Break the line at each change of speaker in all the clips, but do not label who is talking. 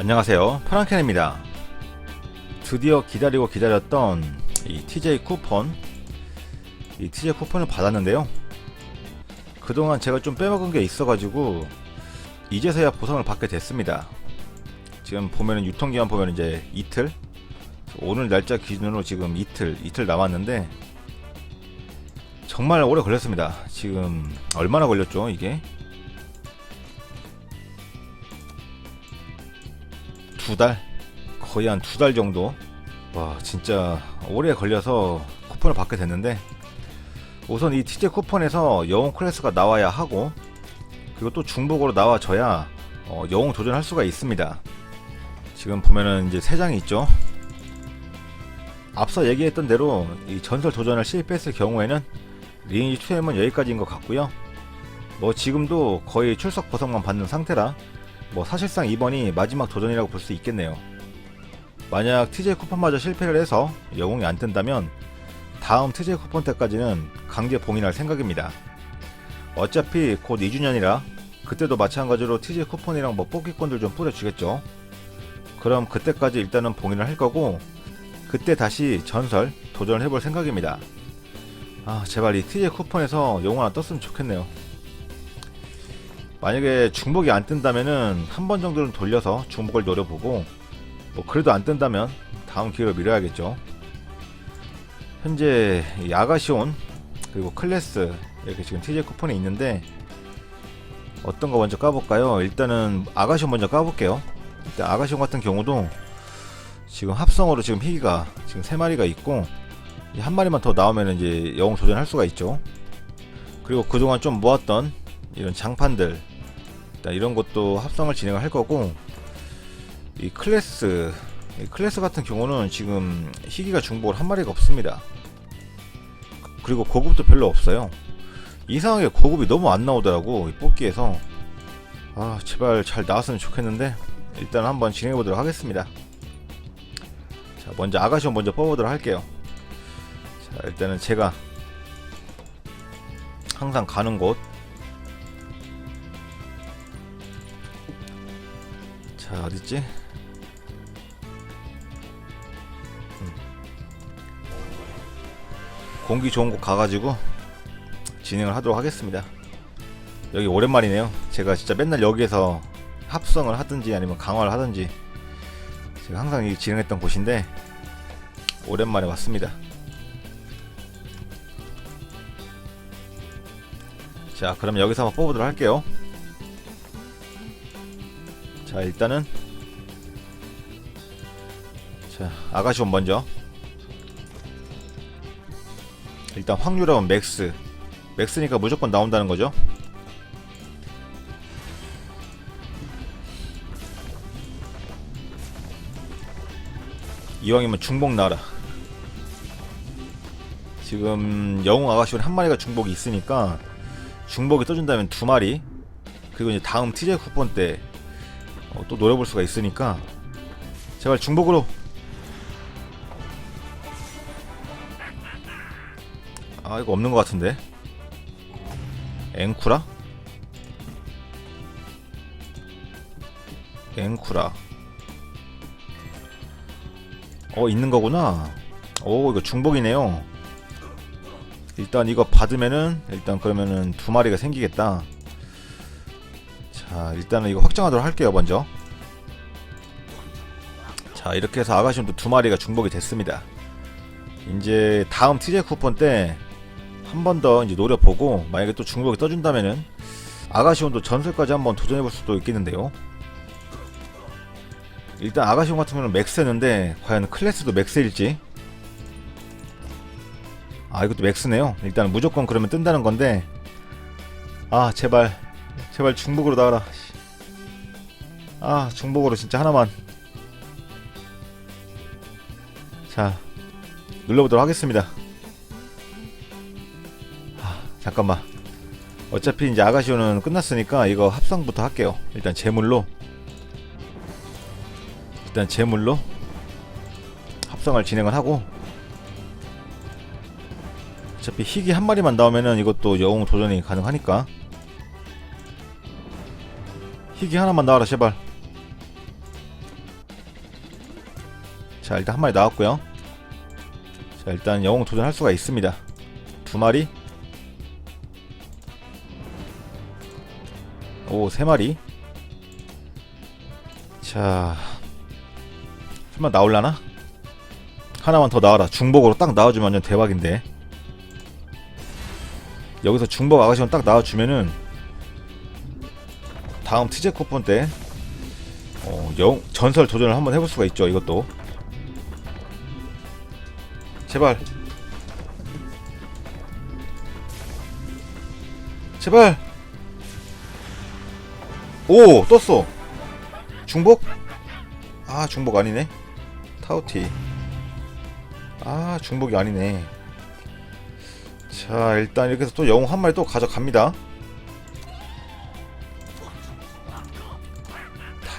안녕하세요. 프랑켄입니다. 드디어 기다리고 기다렸던 이 TJ 쿠폰, 이 TJ 쿠폰을 받았는데요. 그동안 제가 좀 빼먹은 게 있어가지고 이제서야 보상을 받게 됐습니다. 지금 보면은 유통기한 보면 이제 이틀, 오늘 날짜 기준으로 지금 이틀, 이틀 남았는데 정말 오래 걸렸습니다. 지금 얼마나 걸렸죠 이게? 두 달? 거의 한 두 달 정도? 와, 진짜 오래 걸려서 쿠폰을 받게 됐는데, 우선 이 TJ 쿠폰에서 영웅 클래스가 나와야 하고, 그리고 또 중복으로 나와줘야 어, 영웅 도전할 수가 있습니다. 지금 보면은 이제 세 장이 있죠. 앞서 얘기했던 대로 이 전설 도전을 실패했을 경우에는 리니지 2M은 여기까지인 것 같고요. 뭐 지금도 거의 출석 보상만 받는 상태라 뭐 사실상 이번이 마지막 도전이라고 볼 수 있겠네요. 만약 TJ 쿠폰마저 실패를 해서 영웅이 안 뜬다면 다음 TJ 쿠폰 때까지는 강제 봉인할 생각입니다. 어차피 곧 2주년이라 그때도 마찬가지로 TJ 쿠폰이랑 뭐 뽑기권들 좀 뿌려주겠죠. 그럼 그때까지 일단은 봉인을 할 거고 그때 다시 전설 도전을 해볼 생각입니다. 아 제발 이 TJ 쿠폰에서 영웅 하나 떴으면 좋겠네요. 만약에 중복이 안 뜬다면은 한 번 정도는 돌려서 중복을 노려보고 뭐 그래도 안 뜬다면 다음 기회로 미뤄야겠죠. 현재 이 아가시온 그리고 클래스 이렇게 지금 TJ 쿠폰이 있는데 어떤 거 먼저 까볼까요? 일단은 아가시온 먼저 까볼게요. 일단 아가시온 같은 경우도 지금 합성으로 지금 희귀가 지금 세 마리가 있고 이한 마리만 더 나오면 이제 영웅 도전할 수가 있죠. 그리고 그동안 좀 모았던 이런 장판들 이런 것도 합성을 진행을 할 거고 이 클래스 이 클래스 같은 경우는 지금 희귀가 중복을 한 마리가 없습니다. 그리고 고급도 별로 없어요. 이상하게 고급이 너무 안 나오더라고 이 뽑기에서 아 제발 잘 나왔으면 좋겠는데 일단 한번 진행해 보도록 하겠습니다. 자 먼저 아가시온 먼저 뽑아보도록 할게요. 자 일단은 제가 항상 가는 곳 어딨지? 음. 공기 좋은 곳 가가지고 진행을 하도록 하겠습니다. 여기 오랜만이네요. 제가 진짜 맨날 여기에서 합성을 하든지 아니면 강화를 하든지 제가 항상 이 진행했던 곳인데 오랜만에 왔습니다. 자 그럼 여기서 한번 뽑아보도록 할게요. 자 일단은. 자 아가시온 먼저. 일단 확률은 맥스. 맥스니까 무조건 나온다는 거죠? 이왕이면 중복 나와라. 지금 영웅 아가시온 한 마리가 중복이 있으니까 중복이 떠준다면 두 마리. 그리고 이제 다음 TJ 쿠폰 때 어, 또 노려볼 수가 있으니까 제발 중복으로. 아 이거 없는 것 같은데. 앵쿠라? 앵쿠라. 어 있는 거구나. 오 이거 중복이네요. 일단 이거 받으면은 일단 그러면은 두 마리가 생기겠다 자 일단은 이거 확정하도록 할게요 먼저. 자 이렇게 해서 아가시온도 두 마리가 중복이 됐습니다. 이제 다음 TJ 쿠폰 때 한 번 더 이제 노려보고 만약에 또 중복이 떠준다면은 아가시온도 전설까지 한번 도전해볼 수도 있겠는데요. 일단 아가시온 같은 경우는 맥스였는데 과연 클래스도 맥스일지? 아 이것도 맥스네요. 일단 무조건 그러면 뜬다는 건데. 아 제발 제발 중복으로 나와라. 씨. 아 중복으로 진짜 하나만. 자 눌러보도록 하겠습니다. 아, 잠깐만. 어차피 이제 아가시오는 끝났으니까 이거 합성부터 할게요. 일단 제물로 일단 제물로 합성을 진행을 하고 어차피 희귀 한 마리만 나오면은 이것도 영웅 도전이 가능하니까 희귀 하나만 나와라 제발. 자 일단 한 마리 나왔고요. 자 일단 영웅 도전할 수가 있습니다. 두 마리. 오세 마리. 자 설마 나올라나? 하나만 더 나와라. 중복으로 딱 나와주면 대박인데. 여기서 중복 아가씨만 딱 나와주면은 다음 트제 쿠폰 때 어, 영, 전설 도전을 한번 해볼 수가 있죠 이것도. 제발. 제발. 오 떴어. 중복? 아 중복 아니네. 타우티. 아 중복이 아니네. 자 일단 이렇게 해서 또 영웅 한 마리 또 가져갑니다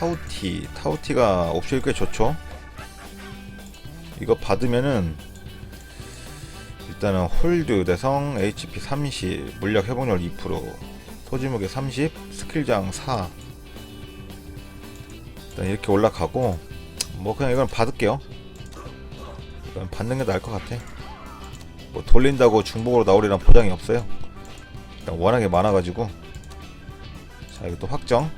타우티 타우티가 옵션이 꽤 좋죠? 이거 받으면은 일단은 홀드 대성 HP 30 물약 회복률 2% 소지무게 30 스킬장 4 일단 이렇게 올라가고 뭐 그냥 이건 받을게요. 이건 받는 게 나을 것 같아. 뭐 돌린다고 중복으로 나오리란 보장이 없어요. 일단 워낙에 많아가지고. 자 이거 또 확정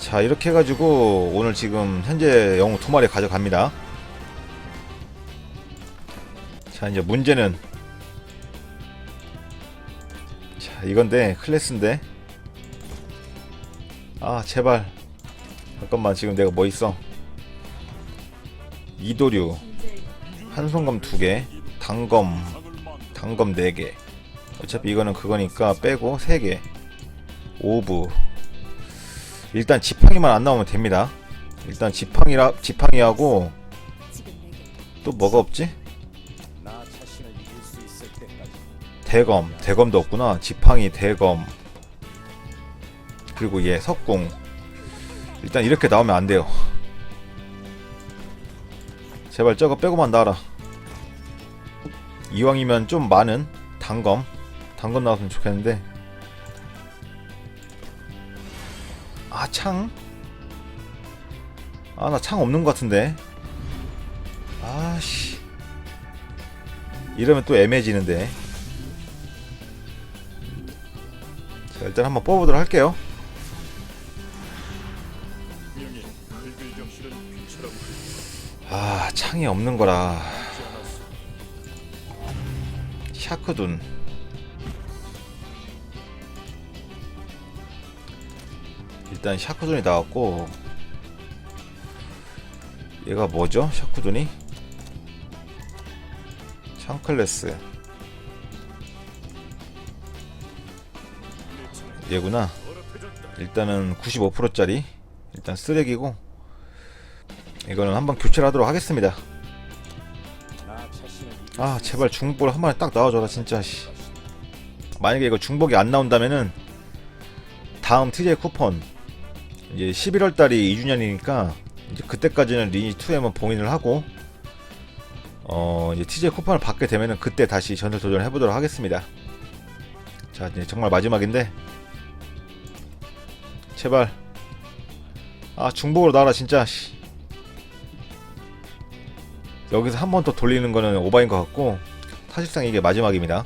자 이렇게 해가지고 오늘 지금 현재 영웅 두 마리 가져갑니다. 자 이제 문제는 자 이건데 클래스인데. 아 제발. 잠깐만 지금 내가 뭐 있어? 이도류 한손검 두개 단검 단검 네개. 어차피 이거는 그거니까 빼고 세개. 오브 일단 지팡이만 안 나오면 됩니다. 일단 지팡이라 지팡이하고 또 뭐가 없지? 대검 대검도 없구나. 지팡이 대검. 그리고 얘 석궁. 일단 이렇게 나오면 안 돼요. 제발 저거 빼고만 나와라. 이왕이면 좀 많은 단검. 단검 나왔으면 좋겠는데 아 창? 아 나 창 없는 것 같은데. 아씨. 이러면 또 애매해지는데. 자 일단 한번 뽑아보도록 할게요. 아 창이 없는 거라. 샤크둔 일단 샤크둔이 나왔고 얘가 뭐죠? 샤크둔이? 샹클레스 얘구나 일단은 95%짜리 일단 쓰레기고 이거는 한번 교체를 하도록 하겠습니다
아수
제발 중복을 한 마리 딱 나와줘라 진짜 씨. 만약에 이거 중복이 안 나온다면은 다음 TJ 쿠폰 이제 11월 달이 2주년이니까 이제 그때까지는 리니 2에만 봉인을 하고 어 이제 TJ 쿠폰을 받게 되면은 그때 다시 전설 도전을 해보도록 하겠습니다. 자 이제 정말 마지막인데 제발 아 중복으로 나와라 진짜 씨. 여기서 한 번 더 돌리는 거는 오바인 것 같고 사실상 이게 마지막입니다.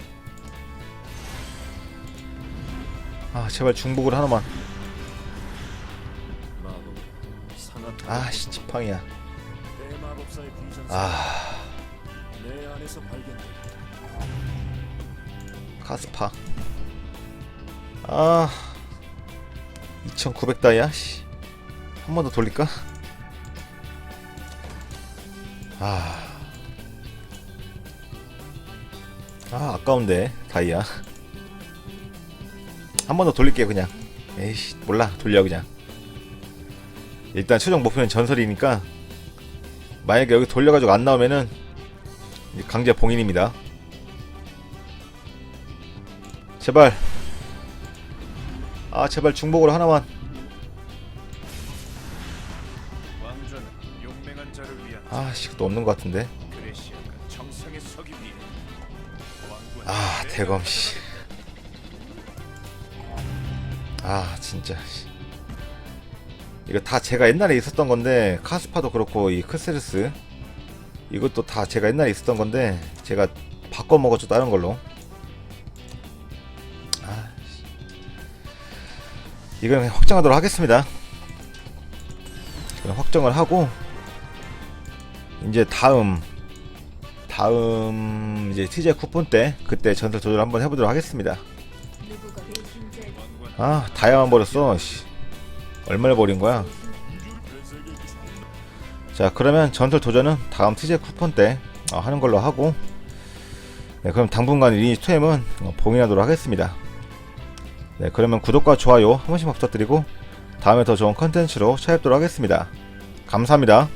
아 제발 중복을 하나만 팡이야. 아. 카스파 아. 2900 다이야 씨한 번 더 돌릴까? 아. 아, 아까운데 다이아. 한 번 더 돌릴게요 그냥. 에이씨 몰라. 돌려 그냥 일단 최종 목표는 전설이니까 만약에 여기 돌려가지고 안 나오면은 강제 봉인입니다. 제발. 아 제발 중복으로 하나만. 아씨 또 없는 것 같은데.
아
대검 씨. 아 진짜 씨. 이거 다 제가 옛날에 있었던 건데 카스파도 그렇고 이 크세르스. 이것도 다 제가 옛날에 있었던 건데 제가 바꿔 먹었죠 다른 걸로. 아, 이건 확정하도록 하겠습니다. 확정을 하고 이제 다음 다음 이제 TJ 쿠폰 때 그때 전설 조절 한번 해보도록 하겠습니다. 아 다이아만 버렸어 씨. 얼마를 버린 거야? 자 그러면 전설 도전은 다음 TJ 쿠폰 때 어, 하는 걸로 하고 네 그럼 당분간 리니지 투엠은 어, 봉인하도록 하겠습니다. 네 그러면 구독과 좋아요 한 번씩 부탁드리고 다음에 더 좋은 컨텐츠로 찾아뵙도록 하겠습니다. 감사합니다